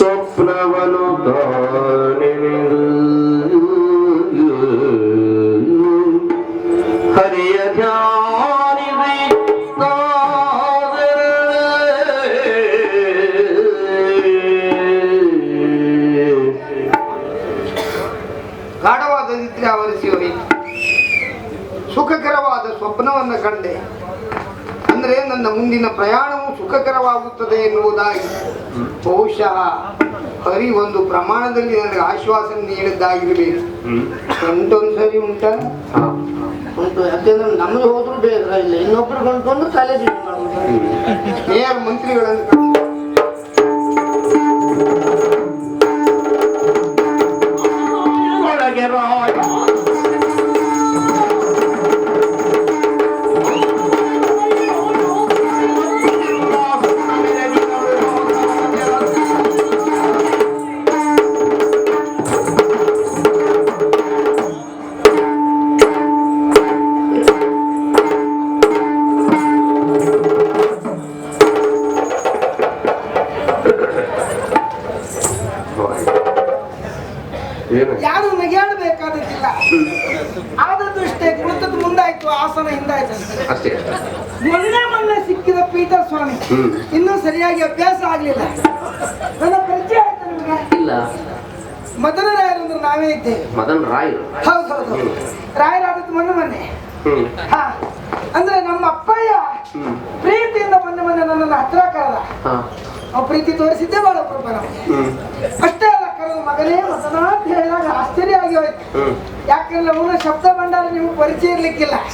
ಸ್ವಪ್ನವನು ಹರಿಯ ನಾದರೆ ಗಾಢವಾದ ನಿದ್ರೆ ಆವರಿಸಿ ಹೋಯಿತು ಸುಖಕರವಾದ ಸ್ವಪ್ನವನ್ನು ಕಂಡೆ. ಅಂದ್ರೆ ನನ್ನ ಮುಂದಿನ ಪ್ರಯಾಣವು ಸುಖಕರವಾಗುತ್ತದೆ ಎನ್ನುವುದಾಗಿ ಬಹುಶಃ ಹರಿ ಒಂದು ಪ್ರಮಾಣದಲ್ಲಿ ನನಗೆ ಆಶ್ವಾಸನೆ ನೀಡಿದ್ದಾಗಿರಬೇಕು. ಗಂಟೊಂದು ಸರಿ ಉಂಟಾ. ಉಂಟು. ಯಾಕೆಂದ್ರೆ ನಮಗೆ ಹೋದ್ರು ಬೇಗ ಇಲ್ಲ. ಇನ್ನೊಬ್ರು ಗಂಟೊಂದು ತಲೆ ನೇರ ಮಂತ್ರಿಗಳನ್ನು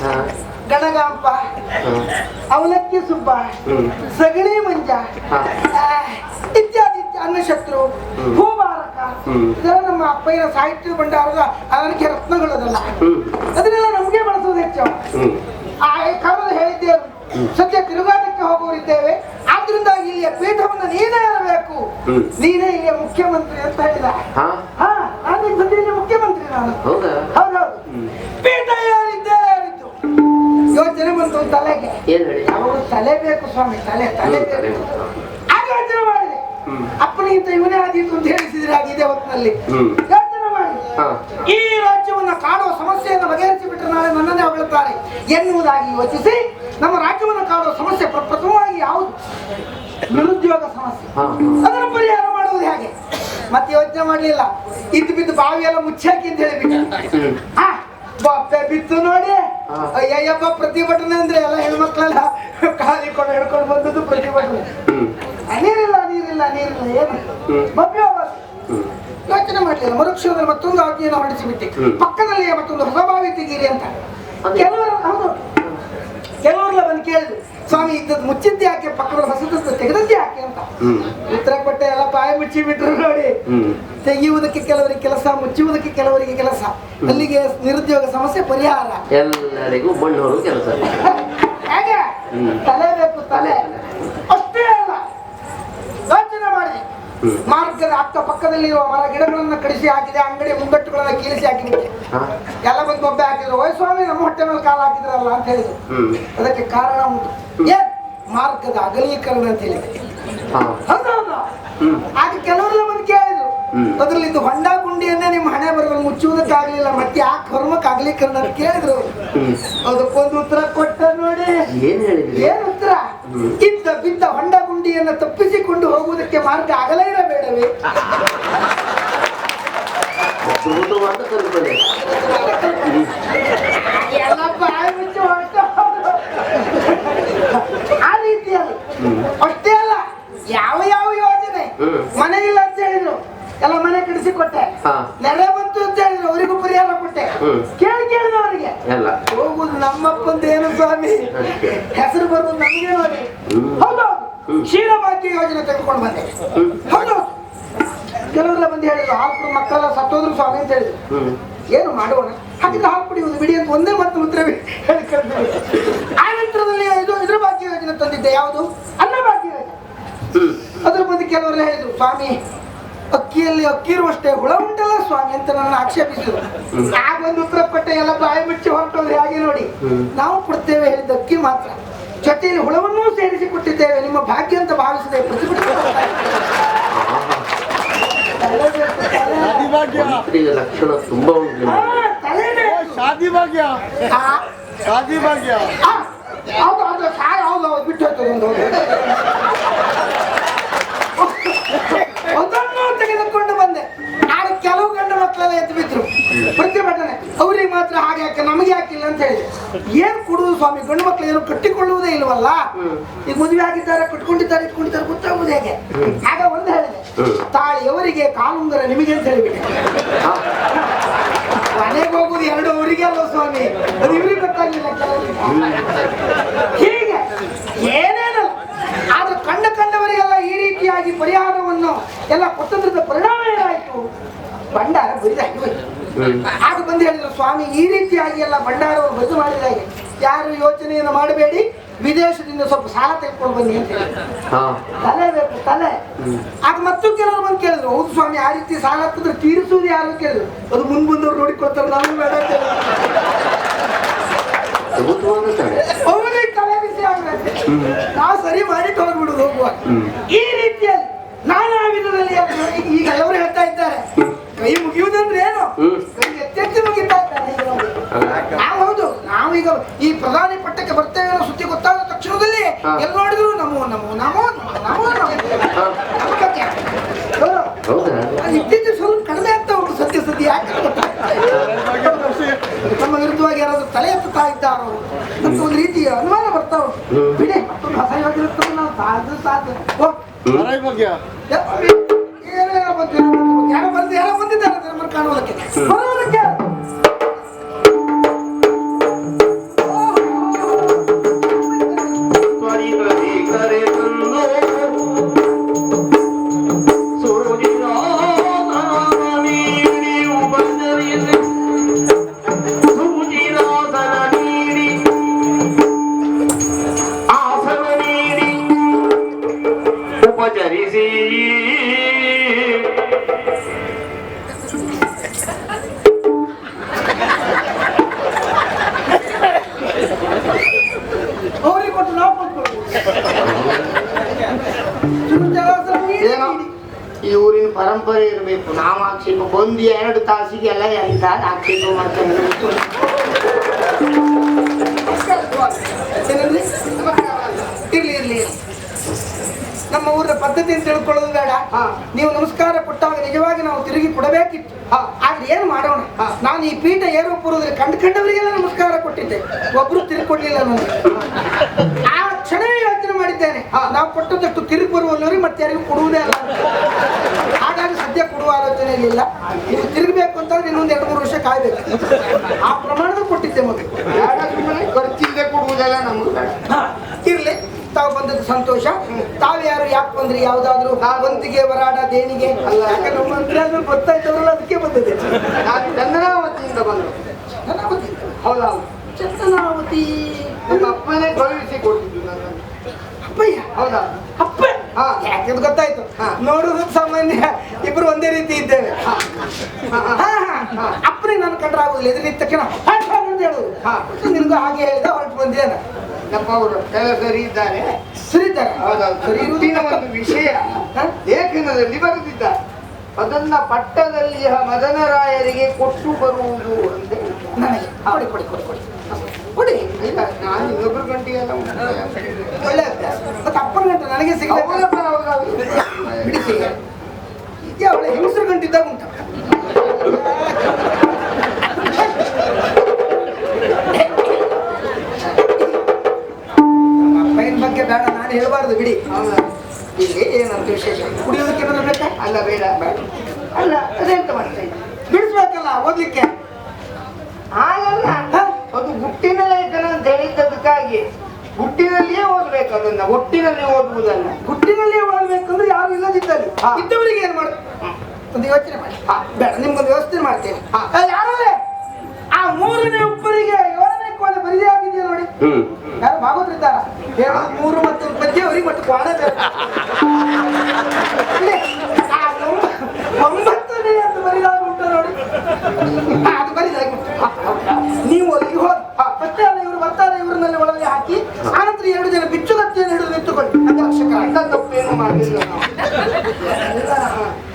ಹಾ. ಗಣಗಾಂಪ ಅವಲಕ್ಕಿ ಸುಬ್ಬ ಸಗಣಿ ಮಂಜ ಇತ್ಯಾದಿ ಅನ್ನ ಶತ್ರು ಹ್ಮ್. ಭೂಭಾರಕ ಇದೆಲ್ಲ ನಮ್ಮ ಅಪ್ಪಯ್ಯನ ಸಾಹಿತ್ಯ ಭಂಡಾರದ ಅದಕ್ಕೆ ರತ್ನಗಳದಲ್ಲ. ಅದಲ್ಲ ಅದನ್ನೆಲ್ಲ ನಮಗೆ ಬಳಸೋದು ಹೆಚ್ಚು. ಆ ಕಾಲದಲ್ಲಿ ಹೇಳಿದ್ದೇವೆ ಸದ್ಯ ತಿರುಗಾಟಕ್ಕೆ ಹೋಗುವರಿದ್ದೇವೆ ಆದ್ರಿಂದ ಇಲ್ಲಿಯ ಪೀಠವನ್ನು ನೀನೇ ಇರಬೇಕು ನೀನೇ ಇಲ್ಲಿಯ ಮುಖ್ಯಮಂತ್ರಿ ಅಂತ ಹೇಳಿದ. ಹಾ. ಹಾ ನಾನು ಈಗ ಸದ್ಯ ಇಲ್ಲಿ ಮುಖ್ಯಮಂತ್ರಿ ನಾನು. ಯೋಚನೆ ಬಂತು ತಲೆಗೆ. ಏನ್ ಹೇಳಿ? ಯಾವಾಗ ತಲೆ ಬೇಕು ಸ್ವಾಮಿ ತಲೆ ತಲೆ ಬೇಕು. ಆಗ ಯೋಚನೆ ಮಾಡಿದೆ. ಅಪ್ಪನಿಗಿಂತ ಇವನೇ ಆದೀತು ಅಂತ ಹೇಳಿಸಿದ್ರೆ ಆಗಿದೆ ಹೊತ್ತಿನಲ್ಲಿ ಯೋಚನೆ ಮಾಡಿ ಹಾ. ಈ ರಾಜ್ಯವನ್ನು ಕಾಡುವ ಸಮಸ್ಯೆಯನ್ನು ಬಗೆಹರಿಸಿ ಬಿಟ್ಟರೆ ನಾಳೆ ನನ್ನನ್ನೇ ಹೊಗಳುತ್ತಾರೆ ಎನ್ನುವುದಾಗಿ ಯೋಚಿಸಿ ನಮ್ಮ ರಾಜ್ಯವನ್ನು ಕಾಡುವ ಸಮಸ್ಯೆ ಪ್ರಪ್ರಥಮವಾಗಿ ಯಾವುದು? ನಿರುದ್ಯೋಗ ಸಮಸ್ಯೆ. ಅದರ ಅದನ್ನು ಪರಿಹಾರ ಮಾಡುವುದು ಹೇಗೆ? ಮತ್ತೆ ಯೋಚನೆ ಮಾಡಲಿಲ್ಲ. ಇದ್ದು ಬಿದ್ದು ಬಾವಿ ಎಲ್ಲ ಮುಚ್ಚಾಕಿ ಅಂತ ಹೇಳಿಬಿಟ್ಟು ಹ್ಮ್. ಬೊಬ್ಬೆ ಬಿತ್ತು ನೋಡಿ. ಅಯ್ಯಪ್ಪ ಅಯ್ಯಯ್ಯಪ್ಪ ಪ್ರತಿಭಟನೆ ಅಂದ್ರೆ ಎಲ್ಲ ಹೆಣ್ಮಕ್ಳೆಲ್ಲ ಕಾಲಿ ಕೊಡ ಹಿಡ್ಕೊಂಡು ಬಂದದ್ದು ಪ್ರತಿಭಟನೆ. ನೀರಿಲ್ಲ ನೀರಿಲ್ಲ ನೀರಿಲ್ಲ ಏನು ಯೋಚನೆ ಮಾಡಲಿಲ್ಲ. ಮರುಕ್ಷಣದಲ್ಲಿ ಮತ್ತೊಂದು ಆಜ್ಞೆಯನ್ನು ಹೊರಡಿಸಿಬಿಟ್ಟೆ. ಪಕ್ಕದಲ್ಲಿ ಪಕ್ಕದಲ್ಲಿಯೇ ಮತ್ತೊಂದು ಹೊಸ ಬಾವಿ ತೆಗೀರಿ ಅಂತ. ಕೆಲವರು ಹೌದು. ಕೆಲವರೆಲ್ಲ ಬಂದು ಕೇಳಿದ್ರು. ಸ್ವಾಮಿ ಇದ್ದದ್ ಮುಚ್ಚಿದ್ದೆ ಯಾಕೆ ಪಕ್ಕದ ಹೊಸದದ್ದು ತೆಗೆದದ್ದು ಯಾಕೆ ಅಂತ. ಉತ್ತರ ಕೊಟ್ಟೆ ಎಲ್ಲ ಬಾಯಿ ಮುಚ್ಚಿ ಬಿಟ್ರು ನೋಡಿ. ತೆಗೆಯುವುದಕ್ಕೆ ಕೆಲವರಿಗೆ ಕೆಲಸ ಮುಚ್ಚುವುದಕ್ಕೆ ಕೆಲವರಿಗೆ ಕೆಲಸ. ಅಲ್ಲಿಗೆ ನಿರುದ್ಯೋಗ ಸಮಸ್ಯೆ ಪರಿಹಾರ. ಎಲ್ಲರಿಗೂ ಬಣ್ಣವರು ಕೆಲಸ. ಹೇಗೆ? ತಲೆ ಬೇಕು ತಲೆ ತಲೆ. ಅಷ್ಟೇ ಅಲ್ಲ ಯೋಚನೆ ಮಾಡಿ ಹ್ಮ್. ಮಾರ್ಗದ ಅಕ್ಕ ಪಕ್ಕದಲ್ಲಿರುವ ಮರ ಗಿಡಗಳನ್ನ ಕಡಿಸಿ ಹಾಕಿದೆ ಅಂಗಡಿ ಮುಂಗಟ್ಟುಗಳನ್ನ ಕೀಳಿಸಿ ಹಾಕಿದೆ. ಎಲ್ಲ ಬಂದು ಬೊಬ್ಬೆ ಹಾಕಿದ್ರು ಓಯ್ ಸ್ವಾಮಿ ನಮ್ಮ ಹೊಟ್ಟೆ ಮೇಲೆ ಕಾಲು ಹಾಕಿದ್ರಲ್ಲ ಅಂತ ಹೇಳಿದ್ರು. ಅದಕ್ಕೆ ಕಾರಣ ಉಂಟು. ಏನ್ ಮಾರ್ಗದ ಅಗಲೀಕರಣ ಅಂತ ಹೇಳಿದೆ ಆಗ ಕೆಲವರೆಲ್ಲ ಬಂದು ಕೇಳಿದ್ರು. ಅದ್ರಲ್ಲಿ ಇದು ಹೊಂಡ ಗುಂಡಿಯನ್ನೇ ನಿಮ್ಮ ಹಣೆ ಬರಲು ಮುಚ್ಚುವುದಕ್ಕಾಗ್ಲಿಲ್ಲ ಮತ್ತೆ ಆ ಕರ್ಮಕ್ಕೆ ಅಗಲೀಕರಣ ಅಂತ ಕೇಳಿದ್ರು. ಅದಕ್ಕೊಂದು ಉತ್ತರ ಕೊಟ್ಟ ನೋಡಿ. ಏನ್ ಉತ್ತರ. ಇದ್ದ ಬಿದ್ದ ಹೊಂಡ ಗುಂಡಿಯನ್ನ ತಪ್ಪಿಸಿಕೊಂಡು ಹೋಗುವುದಕ್ಕೆ ಮಾರ್ಗ ಆಗಲೇ ಇರಬೇಡವೇ? ಆ ರೀತಿಯಲ್ಲಿ. ಅಷ್ಟೇ ಅಲ್ಲ ಯಾವ ಯಾವ ಯೋಜನೆ. ಮನೆ ಇಲ್ಲ ಅಂತ ಹೇಳಿದ್ರು. ಎಲ್ಲ ಮನೆ ಕಡಿಸಿಕೊಟ್ಟೆ ಕೊಟ್ಟೆ ನೆರೆ ಬಂತು ಅಂತ ಹೇಳಿದ್ರು. ಅವರಿಗೂ ಪರಿಹಾರ ಕೊಟ್ಟೆ. ಕೇಳಿ ಕೇಳಿದ ಅವರಿಗೆ. ಹೋಗುದು ನಮ್ಮಪ್ಪಂದೇನು ಸ್ವಾಮಿ. ಹೆಸರು ಬರುವುದು ನಮಗೆ ನೋಡಿ ಹ್ಮ್. ಹೌದೌದು ಹ್ಮ್. ಕ್ಷೀರಭಾಗ್ಯ ಯೋಜನೆ ತೆಗೆದುಕೊಂಡು ಬಂದೆ ಹ್ಮ್. ಹೌದೌದು ಕೆಲವರೆಲ್ಲ ಬಂದು ಹೇಳಿದ್ರು ಹಾಲು ಮಕ್ಕಳೆಲ್ಲ ಸತ್ತೋದ್ರು ಸ್ವಾಮಿ ಅಂತ ಹೇಳಿದ್ರು. ಏನು ಮಾಡೋಣ? ಹಾಗಿದ್ರೆ ಹಾಲು ಒಂದು ಬಿಡಿ ಅಂತ ಒಂದೇ ಮತ್ತೆ ಉತ್ತರ. ಆ ನಂತರದಲ್ಲಿ ಇದು ಇದ್ರ ಭಾಗ್ಯ ಯೋಜನೆ ತಂದಿದ್ದೆ. ಯಾವುದು? ಅನ್ನ ಭಾಗ್ಯ ಯೋಜನೆ ಅದ್ರ ಬಗ್ಗೆ ಕೆಲವರು ಹೇಳಿದ್ರು, ಸ್ವಾಮಿ, ಅಕ್ಕಿಯಲ್ಲಿ ಅಕ್ಕಿ ಇರುವಷ್ಟೇ ಹುಳ ಉಂಟಲ್ಲ ಸ್ವಾಮಿ ಅಂತ ನನ್ನ ಆಕ್ಷೇಪಿಸಿದ್ರು. ಆಗ ಒಂದು ಉತ್ತರ ಕೊಟ್ಟೆ, ಎಲ್ಲ ಬಾಯಿ ಬಿಚ್ಚಿ ಹೊರಟೋದ್ರೆ ಹಾಗೆ ನೋಡಿ. ನಾವು ಕೊಡ್ತೇವೆ ಹೇಳಿದ ಅಕ್ಕಿ ಮಾತ್ರ. ಜೊತೆಯಲ್ಲಿ ಹುಳವನ್ನೂ ಸೇರಿಸಿ ಕೊಟ್ಟಿದ್ದೇವೆ. ನಿಮ್ಮ ಭಾಗ್ಯ ಅಂತ ಭಾವಿಸಿದೆ. ಪ್ರತಿಭಟನೆ ಮಾಡ್ತಾ ಇದ್ದೇವೆ. ಆಹಾ. ತಲೆ ಬೇಕು, ತಲೆ. ಶಾದಿ ಭಾಗ್ಯ ಮಂತ್ರಿಯ ಲಕ್ಷಣ ತುಂಬಾ ಉಂಟು ಆ, ನಿಮಗೆ. ತಲೆನೇ. ಓ, ಶಾದಿ ಭಾಗ್ಯ ಆ, ಶಾದಿ ಭಾಗ್ಯ ಆ, ಹೌದು ಹೌದು ಸಾಯ ಹೌದು ಹೌದು ಬಿಟ್ಟು ಮಕ್ಕಳೆಲ್ಲ ಎದ್ದು ಬಿದ್ರು ಪ್ರತಿಭಟನೆ. ಅವ್ರಿಗೆ ಮಾತ್ರ ಹಾಗೆ ಯಾಕೆ ನಮಗೆ ಯಾಕಿಲ್ಲ ಅಂತ ಹೇಳಿ ಏನ್ ಕೊಡುವುದು ಸ್ವಾಮಿ? ಗಂಡು ಮಕ್ಕಳು ಏನು ಕಟ್ಟಿಕೊಳ್ಳುವುದೇ ಇಲ್ವಲ್ಲ? ಈಗ ಮದುವೆ ಆಗಿದ್ದಾರೆ ಕಟ್ಕೊಂಡಿದ್ದಾರೆ ಇಟ್ಕೊಂಡಿದ್ದಾರೆ ಗೊತ್ತಾಗುವುದು ಹೇಗೆ? ಆಗ ಒಂದು ಹೇಳಿದೆ. ತಾಳಿಯವರಿಗೆ ಕಾಲುಂಗರ ನಿಮಗೆ ಅಂತ ಹೇಳಿಬಿಟ್ಟೆ. ಮನೆಗೆ ಹೋಗುದು ಎರಡು ಅವರಿಗೆ ಅಲ್ಲ ಸ್ವಾಮಿ? ಅದು ಇವ್ರಿಗೆ ಗೊತ್ತಾಗ್ಲಿಲ್ಲ ಹೀಗೆ ಏನೇನಲ್ಲ. ಆದ್ರೆ ಕಂಡ ಕಂಡವರಿಗೆಲ್ಲ ಈ ರೀತಿಯಾಗಿ ಪರಿಹಾರವನ್ನು ಎಲ್ಲ ಕೊಟ್ಟಂತ ಪರಿಣಾಮ ಭಂಡಾರ ಬರಿದಾಗಿ ಆಗ ಬಂದು ಹೇಳಿದ್ರು ಸ್ವಾಮಿ ಈ ರೀತಿಯಾಗಿ ಎಲ್ಲ ಭಂಡಾರವನ್ನು ಬದು ಮಾಡಿದಾಗೆ ಯಾರು ಯೋಚನೆಯನ್ನು ಮಾಡಬೇಡಿ ವಿದೇಶದಿಂದ ಸ್ವಲ್ಪ ಸಾಲ ತೆಗೆದುಕೊಂಡು ಬನ್ನಿ ಅಂತ ತಲೆ ಬೇಕು ತಲೆ. ಆಗ ಮತ್ತೂ ಕೆಲವರು ಬಂದು ಕೇಳಿದ್ರು ಹೌದು ಸ್ವಾಮಿ ಆ ರೀತಿ ಸಾಲ ಹಾಕಿದ್ರೆ ತೀರಿಸುವುದು ಯಾರು ಕೇಳಿದ್ರು. ಅದು ಮುಂದ್ ಬಂದವ್ರು ನೋಡಿಕೊಳ್ತಾರೆ ನಾನು ಬೇಡ ತಲೆ ಬಿಸಿ ಆಗ್ಬೇಕು ನಾವು ಸರಿ ಮಾಡಿ ತಗೊಂಡ್ಬಿಡುದು ಹೋಗುವ. ಈ ರೀತಿಯಲ್ಲಿ ನಾನಾ ವಿಧದಲ್ಲಿ ಈಗ ಎಲ್ಲರೂ ಹೇಳ್ತಾ ಇದ್ದಾರೆ ಕೈ ಮುಗಿಯುವುದಂದ್ರೆ ಏನು. ಕೈ ಎತ್ತೆತ್ತಿ ಮುಗಿತಾ ಇದ್ದಾರೆ. ನಾವು ಹೌದು ನಾವೀಗ ಈ ಪ್ರಧಾನಿ ಪಟ್ಟಕ್ಕೆ ಬರ್ತೇವೆ ಅನ್ನೋ ಸುದ್ದಿ ಗೊತ್ತಾದ ತಕ್ಷಣದಲ್ಲಿ ಎಲ್ಲ ನೋಡಿದ್ರು ನಮೋ ನಮೋ ನಮೋ ನಮೋ ಇದ್ದಿದ್ದು ಸ್ವಲ್ಪ ಕಡಿಮೆ ಆಗ್ತಾ ಉಂಟು ಸತ್ಯ ಸದ್ಯ ಯಾಕೆ ನಮ್ಮ ವಿರುದ್ಧವಾಗಿ ಯಾರಾದ್ರೂ ತಲೆ ಎತ್ತುತ್ತಾ ಇದ್ದಾರೋ ಅಂತ ಒಂದು ರೀತಿಯ ಅನುಮಾನ ಬರ್ತಾ ಉಂಟು. ಬಿಡಿ ಮತ್ತೊಂದು ನಾವು ಸಾಧ್ಯ ಸಾಧ್ಯ ಬಂದಿದ್ದಾರೆ ಕಾಣುವುದಕ್ಕೆ ಈ ಊರಿನ ಪರಂಪರೆ ಇರಬೇಕು ನಾವು ಆಕ್ಷೇಪ ಒಂದು ಎರಡು ತಾಸಿಗೆಲ್ಲ ಎಂತ ಆಕ್ಷೇಪ ಮಾಡ್ತಾರೆ? ಇರ್ಲಿ ಇರ್ಲಿ ನಮ್ಮ ಊರಿನ ಪದ್ಧತಿ ಅಂತ ತಿಳ್ಕೊಳ್ಳೋದು ಬೇಡ. ನೀವು ನಮಸ್ಕಾರ ಕೊಟ್ಟಾಗ ನಿಜವಾಗಿ ನಾವು ತಿರುಗಿ ಕೊಡಬೇಕಿತ್ತು. ಆದ್ರೆ ಏನು ಮಾಡೋಣ? ನಾನು ಈ ಪೀಠ ಏರೋ ಪೂರ್ವದಲ್ಲಿ ಕಂಡು ಕಂಡವರಿಗೆಲ್ಲ ನಮಸ್ಕಾರ ಕೊಟ್ಟಿದ್ದೆ. ಒಬ್ರು ತಿರುಕೊಡ್ಲಿಲ್ಲ ನನಗೆ. ಆ ಕ್ಷಣವೇ ಯೋಚನೆ ಮಾಡಿದ್ದೇನೆ. ನಾವು ಕೊಟ್ಟದಷ್ಟು ತಿರುಗಿ ಮತ್ತೆ ಯಾರಿಗೂ ಕೊಡುವುದೇ ಅಲ್ಲ. ಹಾಗಾಗಿ ಸದ್ಯ ಕೊಡುವ ಆಲೋಚನೆ ಇಲ್ಲ ನೀವು ತಿರುಗಬೇಕು ಅಂತಂದ್ರೆ ಇನ್ನೊಂದು ಎರಡು ಮೂರು ವರ್ಷ ಕಾಯ್ಬೇಕು. ಆ ಪ್ರಮಾಣದಲ್ಲಿ ಕೊಟ್ಟಿದ್ದೆ ಮೊದಲು. ಬೇಡ ಕೊಡುವುದಲ್ಲ ನಮ್ಗೆ? ಇರ್ಲಿ. ತಾವು ಬಂದದ್ದು ಸಂತೋಷ. ತಾವು ಯಾರು ಯಾಕೆ ಬಂದ್ರಿ? ಯಾವ್ದಾದ್ರು ಬಂತಿಗೆ ವರಾಡ ದೇಣಿಗೆ? ಅಲ್ಲ. ಯಾಕಂದ್ರೆ ನಮ್ಮ ಮಂತ್ರಿ ಗೊತ್ತಾಯ್ತವ್ರಲ್ಲ ಅದಕ್ಕೆ ಬಂದದ್ದು. ನಾನು ಚಂದ್ರಾವತಿಯಿಂದ ಬಂದರು. ಚಂದನಾವತಿ? ಹೌದಾ ಚಂದ್ರಾವತಿ ನಮ್ಮ ಅಪ್ಪನೇ ಕಳುಹಿಸಿ ಕೊಟ್ಟಿದ್ದು ಅಪ್ಪಯ್ಯ? ಹೌದಾ ಅಪ್ಪ? ಹಾ. ಯಾಕಂದ್ರೆ ಗೊತ್ತಾಯ್ತು? ನೋಡೋದು ಸಾಮಾನ್ಯ ಇಬ್ರು ಒಂದೇ ರೀತಿ ಇದ್ದೇವೆ. ಅಪ್ಪನೇ ನಾನು ಕಂಡ್ರೆ ಆಗುದಿಲ್ಲ ಎದುರು ನಿಂತ ತಕ್ಷಣ ಹೊರಟು ಹೇಳುದು. ಹಾ. ನಿನ್ಗೂ ಹಾಗೆ ಹೇಳಿದ ಹೊರಟು ಬಂದೇನ ನಮ್ಮ ಅವರು ಕೆಲ ಸರಿ ಇದ್ದಾರೆ. ಸರಿತಾರೆ ಹೌದೌದು. ಒಂದು ವಿಷಯ? ಲೇಖನದಲ್ಲಿ ಬರೆದಿದ್ದಾರೆ. ಅದನ್ನ ಪಟ್ಟದಲ್ಲಿ ಮದನರಾಯರಿಗೆ ಕೊಟ್ಟು ಬರುವುದು ಅಂತ. ನನಗೆ. ಕೊಡಿ ಕೊಡಿ ಕೊಡಿ ಕೊಡಿ. ಕೊಡಿ. ಇಲ್ಲ ನಾನು ಇನ್ನೊಬ್ರು ಗಂಟೆಯಲ್ಲ ಒಳ್ಳೆ ಅಭ್ಯಾಸ. ಮತ್ತೆ ಅಪ್ಪನ ಗಂಟೆ ನನಗೆ ಇದ್ಯಾ ಅವಳೆ ಹೆಂಗಸರು ಗಂಟಿದ್ದಾಗ ಉಂಟ ಬಗ್ಗೆ ಬೇಡ ನಾನು ಹೇಳಬಾರ್ದು ಬಿಡಿ. ಇಲ್ಲಿ ಏನಂತ ವಿಶೇಷ? ಕುಡಿಯೋದಕ್ಕೆ ಏನಾದ್ರು ಬೇಕಾ ಅಲ್ಲ ಬೇಡ ಬೇಡ. ಅಲ್ಲ ಅದೆಂತ ಮಾಡ್ತೀನಿ ಬಿಡಿಸ್ಬೇಕಲ್ಲ ಓದ್ಲಿಕ್ಕೆ? ಹಾಗಲ್ಲ? ಅದು ಗುಟ್ಟಿನಲ್ಲೇ ಲೇಖನ ಅಂತ ಹೇಳಿದ್ದದಕ್ಕಾಗಿ. ಗುಟ್ಟಿನಲ್ಲಿಯೇ ಓದ್ಬೇಕು ಅದನ್ನ ಒಟ್ಟಿನಲ್ಲಿ ಓದುವುದನ್ನ. ಗುಟ್ಟಿನಲ್ಲಿಯೇ ಓದ್ಬೇಕಂದ್ರೆ ಯಾರು ಇಲ್ಲದಿದ್ದಲ್ಲಿ. ಇದ್ದವರಿಗೆ ಏನ್ ಮಾಡ ಒಂದು ಯೋಚನೆ ಮಾಡಿ. ಹಾ. ಬೇಡ ನಿಮ್ಗೊಂದು ವ್ಯವಸ್ಥೆ ಮಾಡ್ತೇನೆ. ಹಾ. ಆ, ಯಾರಲ್ಲೇ ಆ ಮೂರನೇ ಉಪ್ಪರಿಗೆ ಏಳನೇ ಕೋಣೆ ಬರಿದೇ ಆಗಿದೆಯಾ ನೋಡಿ? ಯಾರು ಭಾಗವತರಿದ್ದಾರ? ಹೇಳೋದು ಮೂರು ಮತ್ತು ಪದ್ಯ ಅವ್ರಿಗೆ ಮತ್ತು ಆ ಒಂಬತ್ತನೇ ಅಂತ ಬರಿದಾಗ ಉಂಟು ನೋಡಿ. ಅದು ಬರಿದಾಗಿ. ನೀವು ಅಲ್ಲಿಗೆ ಹೋಗಿ ಮತ್ತೆ ಅಲ್ಲ ಇವರು ಬರ್ತಾರೆ, ಇವರನ್ನಲ್ಲಿ ಒಳಗೆ ಹಾಕಿ, ಆನಂತರ ಎರಡು ಜನ ಬಿಚ್ಚುಗತ್ತಿಯನ್ನು ಹಿಡಿದು ನಿಂತುಕೊಂಡು ಅಂಗರಕ್ಷಕ ಅಂತ ತಪ್ಪೇನು ಹಂಗ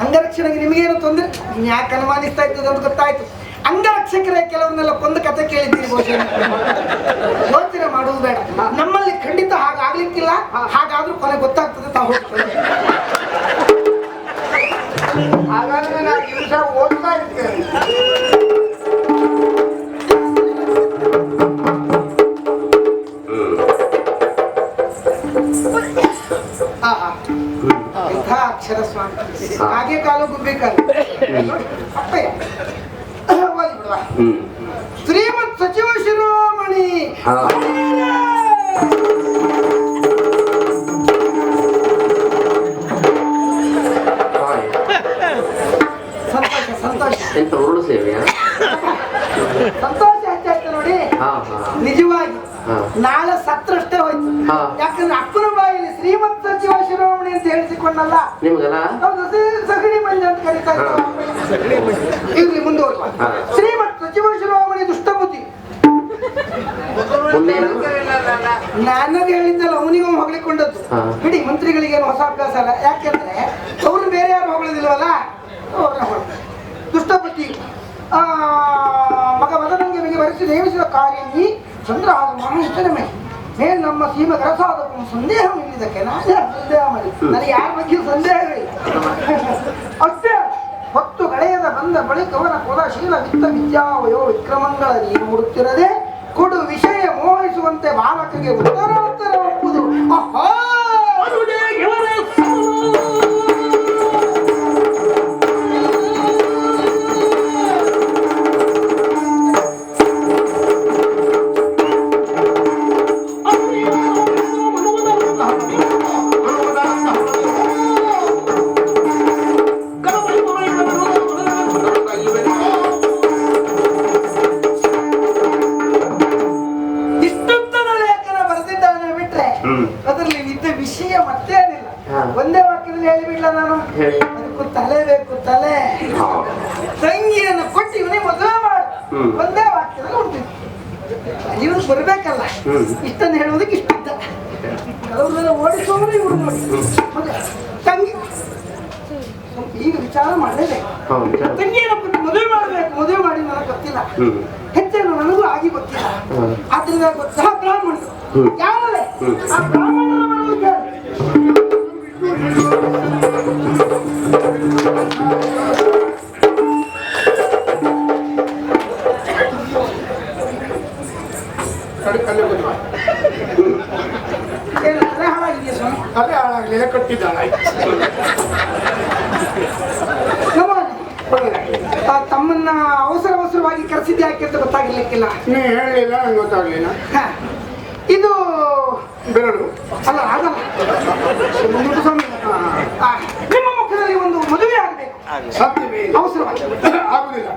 ಅಂಗರಕ್ಷಣೆಗೆ ನಿಮಗೇನು ತೊಂದರೆ? ಯಾಕೆ ಅನುಮಾನಿಸ್ತಾ ಇದ್ದದ್ದು ಅಂತ ಗೊತ್ತಾಯ್ತು. ಅಂಗರಕ್ಷಕರೇ ಕೆಲವನ್ನೆಲ್ಲ ಕೊಂದು ಕತೆ ಕೇಳಿದ್ದೀರಿ ಯೋಚನೆ ಮಾಡುವುದು ಬೇಡ. ನಮ್ಮಲ್ಲಿ ಖಂಡಿತ ಹಾಗಾಗ್ಲಿಕ್ಕಿಲ್ಲ. ಹಾಗಾದ್ರೂ ಕೊನೆ ಗೊತ್ತಾಗ್ತದೆ ತಾವು ಹಾಗಾದ್ರೆ ನಾನು ದಿವಸ ಓದ್ತಾ. ಎಂಥ ಅಕ್ಷರ ಸ್ವಾಮಿ. ಹಾಗೆ ಕಾಲು ಅಪ್ಪಯ್ಯ ಮಂತ್ರಿಗಳಿಗೇನು ಹೊಸ ಅಭ್ಯಾಸ ಅಲ್ಲ ಯಾಕೆಂದ್ರೆ ಅವ್ರು ಬೇರೆ ಯಾರು ಹೊಗಳಿದಿಲ್ವಲ್ಲ? ದುಷ್ಟಪತಿ ಮಗ ಮದನಂಗೆ ಮಿಗೆ ವರಿಸಿ ನೇಮಿಸಿದ ಕಾರ್ಯ ಚಂದ್ರ ಮಹಾಹಿತನಮೆ ಮೇಲ್ ನಮ್ಮ ಸೀಮೆ ಕರಸಾದ ಸಂದೇಹ ಇಲ್ಲಿದ್ದಕ್ಕೆ. ನಾನೇ ಸಂದೇಹ ಮಾಡಿ. ನನಗೆ ಯಾರ ಬಗ್ಗೆ ಸಂದೇಹವೇ ಅಷ್ಟೇ ಹೊತ್ತು ಗಳೆಯದ ಬಂದ ಬಳಿಕವನ ಕುಲಶೀಲ ವಿತ್ತ ವಿದ್ಯಾವಯೋ ವಯೋ ನೀನು ಮೂಡುತ್ತಿರದೆ ಕೊಡು ವಿಷಯ ಮೋಹಿಸುವಂತೆ ಬಾಲಕರಿಗೆ ಉತ್ತರ ಒಪ್ಪುದು ಆಹಾ! ಅದರಲ್ಲಿ ಇದ್ದ ವಿಷಯ ಮತ್ತೇನಿಲ್ಲ. ಏನಿಲ್ಲ ಒಂದೇ ವಾಕ್ಯದಲ್ಲಿ ಹೇಳಿಬಿಡ್ಲ ನಾನು. ಹೇಳಿ. ಅದಕ್ಕೂ ತಲೆ ಬೇಕು ತಲೆ. ತಂಗಿಯನ್ನು ಕೊಟ್ಟು ಇವನೇ ಮದುವೆ ಮಾಡು. ಒಂದೇ ವಾಕ್ಯದಲ್ಲಿ ಉಂಟಿತ್ತು ಇವನು ಬರ್ಬೇಕಲ್ಲ. ಇಷ್ಟನ್ನು ಹೇಳುವುದಕ್ಕೆ ಇಷ್ಟಿದ್ದ. ಕೆಲವರೆಲ್ಲ ಓಡಿಸೋರು ಇವರು ನೋಡಿ. ತಂಗಿ. ಈಗ ವಿಚಾರ ಮಾಡಲೇಬೇಕು. ತಂಗಿಯನ್ನು ಕೊಟ್ಟು ಮದುವೆ ಮಾಡಬೇಕು. ಮದುವೆ ಮಾಡಿ ನನಗೆ ಗೊತ್ತಿಲ್ಲ. ಹೆಚ್ಚೇನು ನನಗೂ ಆಗಿ ಗೊತ್ತಿಲ್ಲ. ಆದ್ರಿಂದ ಆದ್ರಿಂದ ಗೊತ್ತಾ ಬ್ರಾಹ್ಮಣರು ತಲೆ ಹಾಳಾಗ್ಲಿಲ್ಲ ಆ ತಮ್ಮನ್ನ ಅವಸರ ಅವಸರವಾಗಿ ಕರೆಸಿದ್ದೆ ಯಾಕೆ ಅಂತ ಗೊತ್ತಾಗಿರ್ಲಿಕ್ಕಿಲ್ಲ ನೀ ಹೇಳಲಿಲ್ಲ ನಂಗೆ ಗೊತ್ತಾಗ್ಲಿಲ್ಲ. ಹ. ಇದು ಬೆರಳು. ಅಲ್ಲ ಆಗಲ್ಲ ಸ್ವಾಮಿ ನಿಮ್ಮ ಮುಖದಲ್ಲಿ ಒಂದು ಮದುವೆ ಆಗಬೇಕು. ಸಾಧ್ಯವೇ. ಅವಸರವಾಗಿ ಆಗುದಿಲ್ಲ.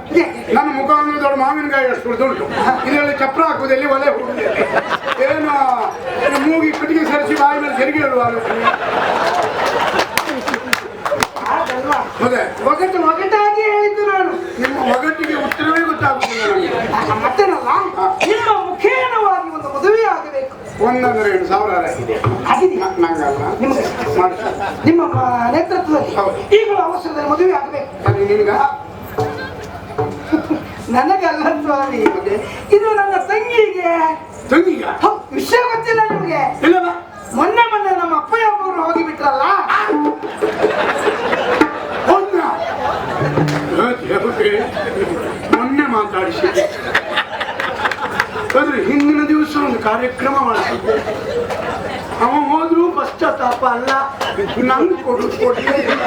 ನನ್ನ ಮುಖ ಅಂದ್ರೆ ದೊಡ್ಡ ಮಾವಿನಕಾಯಿ ಅಷ್ಟು ದುಡ್ಡು ಇದರಲ್ಲಿ ಚಪ್ರ ಹಾಕುವುದಲ್ಲಿ ಒಲೆ ಹುಡುಗಲ್ಲಿ ಏನು ಮೂಗಿ ಕಟ್ಟಿಗೆ ಸರಿಸಿ ಬಾಯಿ ಮೇಲೆ ತೆರಿಗೆ ಹೇಳುವ ಒಗಟ್ಟು ಹಾಗಲ್ವಾ? ಮತ್ತೆ ಒಗಟು ಒಗಟಾಗಿ ಹೇಳಿದ್ದು ನಾನು. ನಿಮ್ಮ ಒಗಟ್ಟಿಗೆ ಉತ್ತರವೇ ಆ, ಮತ್ತೇನಲ್ಲ? ನಿಮ್ಮ ಮುಖೇನವಾಗಿ ಒಂದು ಮದುವೆ ಒಂದಂದ್ರೆ ಎರಡು ಸಾವಿರ ಆಗಿದೆ ನಂಗಲ್ಲ. ನಿಮಗೆ? ಮಾಡ್ತೀನಿ. ನಿಮ್ಮ ನೇತೃತ್ವದಲ್ಲಿ. ಈಗಲೂ ಅವಸರದಲ್ಲಿ ಮದುವೆ ಆಗಬೇಕು. ನಿನಗ ನನಗಲ್ಲ ಸ್ವಾಮಿ ಇದು ನನ್ನ ತಂಗಿಗೆ. ತಂಗಿಗ? ವಿಷಯ ಗೊತ್ತಿಲ್ಲ ನಿಮಗೆ. ಇಲ್ಲವ ಮೊನ್ನೆ ಮೊನ್ನೆ ನಮ್ಮ ಅಪ್ಪಯ್ಯ ಒಬ್ಬರು ಹೋಗಿಬಿಟ್ರಲ್ಲ ಮೊನ್ನೆ ಮಾತಾಡಿಸಿದ್ದೆ ಆದ್ರೆ ಹಿಂದಿನ ದಿವಸ ಒಂದು ಕಾರ್ಯಕ್ರಮ ಮಾಡ್ತಿದ್ದೆ ಅವ ಹೋದ್ರು ಪಶ್ಚಾತ್ತಾಪ ಅಲ್ಲ, ನಂಗೆ ಕೊಡು ಕೊಡಿ ಇಲ್ಲ.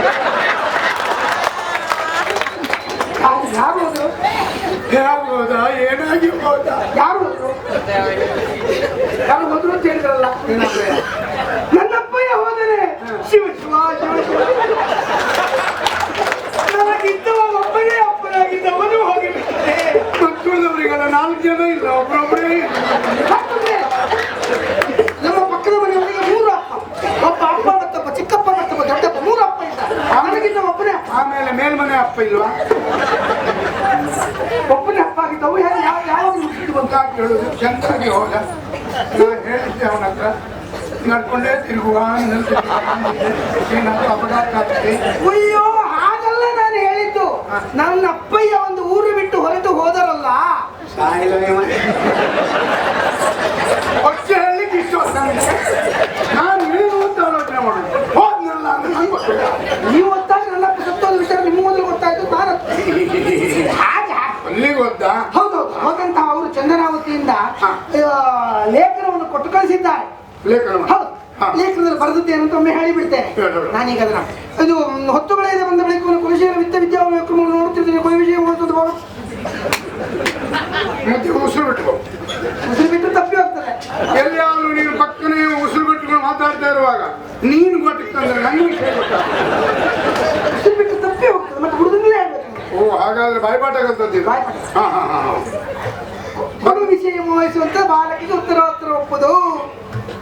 ಯಾರು ಯಾರು ಹೋದ್ರು? ಯಾವಾಗ ಹೋದ, ಏನಾಗಿ ಹೋದ? ಯಾರು ಯಾರು ಹೋದ್ರು ಅಂತ ಹೇಳಿದ್ರಲ್ಲ? ನನ್ನ ಅಪ್ಪಯ್ಯ ಹೋದರೆ ಶಿವ ಶಿವ ಶಿವ ಶಿವ. ನನಗಿದ್ದವ ಒಬ್ಬನೇ ಅಪ್ಪನಾಗಿದ್ದವನು ಹೋಗಿ ಮಕ್ಕಳವರಿಗೆಲ್ಲ ನಾಲ್ಕು ಜನ ಇಲ್ಲ ಒಬ್ಬರೊಬ್ಬರೇ ಮತ್ತೊಮ್ಮೆ ನಮ್ಮ ಪಕ್ಕದ ಮನೆಯವರಿಗೆ ಮೂರು ಅಪ್ಪ ಒಬ್ಬ ಅಪ್ಪ ಮತ್ತೊಬ್ಬ ಚಿಕ್ಕಪ್ಪ ಮತ್ತೊಬ್ಬ ದೊಡ್ಡಪ್ಪ ಮೂರು ಅಪ್ಪ ಇದ್ದಾರೆ ನನಗಿದ್ದ ಒಬ್ಬನೇ ಅಪ್ಪ ಆಮೇಲೆ ಮೇಲ್ಮನೆ ಅಪ್ಪ ಇಲ್ವಾ? ಒಬ್ಬನೇ ಅಪ್ಪ ಆಗಿದ್ದವು ಯಾವ ಯಾವ ಬಂತ ಅಂತ ಹೇಳುದು ಚಂದಾಗಿ ಹೋಗ ನಾನು ಹೇಳಿದ್ದೆ ಅವನ ಹತ್ರ ನಡ್ಕೊಂಡೇ ತಿರುಗುವ ಏನಾದ್ರು ಅಪಘಾತ ಆಗ್ತದೆ ಅಯ್ಯೋ ಹಾಗಲ್ಲ ನನ್ನ ಅಪ್ಪಯ್ಯ ಒಂದು ಊರು ಬಿಟ್ಟು ಹೊರಟು ಹೋದರಲ್ಲ? ಪಕ್ಷ ಹೇಳಲಿಕ್ಕೆ ಇಷ್ಟ ನನಗೆ. ನಾನು ಏನು ಅಂತ ಆಲೋಚನೆ ಮಾಡೋದು. ಹೋದ್ನಲ್ಲ ಅಂದ್ರೆ ನಂಗೆ ಗೊತ್ತಿಲ್ಲ. ನೀವು ಹೊತ್ತಾಗ ನನ್ನ ಅಪ್ಪ ಸತ್ತೋದ ನಿಮ್ಮ ಮೊದಲು ಗೊತ್ತಾಯ್ತು ಭಾರತ್. ಅಲ್ಲಿ ಗೊತ್ತಾ? ಹೌದೌದು ಹಾಗಂತ ಅವರು ಚಂದನಾವತಿಯಿಂದ ಲೇಖನವನ್ನು ಕೊಟ್ಟು ಕಳಿಸಿದ್ದಾರೆ. ಲೇಖನ ಹೌದು. ಲೇಖನದಲ್ಲಿ ಬರೆದದ್ದು ಏನಂತ ಒಮ್ಮೆ ಹೇಳಿಬಿಡ್ತೇನೆ. ಹೇಳು, ಹೇಳು. ನಾನೀಗ ಅದನ್ನ ಇದು ಹೊತ್ತು ಬೆಳೆಯದೆ ಬಂದ ಬಳಿಕ ಕುಲಶೇರ ವಿತ್ತ ವಿದ್ಯಾಕ್ರಮವನ್ನು ನೋಡುತ್ತಿದ್ದೇನೆ. ಕೊನೆ ವಿಷಯ ಓದುವುದು ಬಹಳ ಮತ್ತೆ ಉಸಿರು ಬಿಟ್ಟು ಉಸಿರು ಬಿಟ್ಟು ತಪ್ಪಿ ಹೋಗ್ತದೆ. ಎಲ್ಲಿಯಾದ್ರೂ ನೀನು ಪಕ್ಕನೇ ಉಸಿರು ಬಿಟ್ಟುಕೊಂಡು ಮಾತಾಡ್ತಾ ಇರುವಾಗ ನೀನು ಗೊತ್ತಿತ್ತಂದ್ರೆ ನನಗೆ ವಿಷಯ. ಉಸಿರು ಬಿಟ್ಟು ತಪ್ಪಿ ಹೋಗ್ತದೆ ಮತ್ತೆ ಹುಡುಗನಲ್ಲೇ ಓ ಹಾಗಾದ್ರೆ ಬಾಯ್ಪಾಠ ಬಾಯ್ಪಾಠ. ಹಾ ಹಾ ಹಾ. ಕೊಡು ವಿಷಯ ಮೋಹಿಸುವಂತ ಬಾಲಕಿಗೆ ಉತ್ತರೋತ್ತರ ಒಪ್ಪುದು.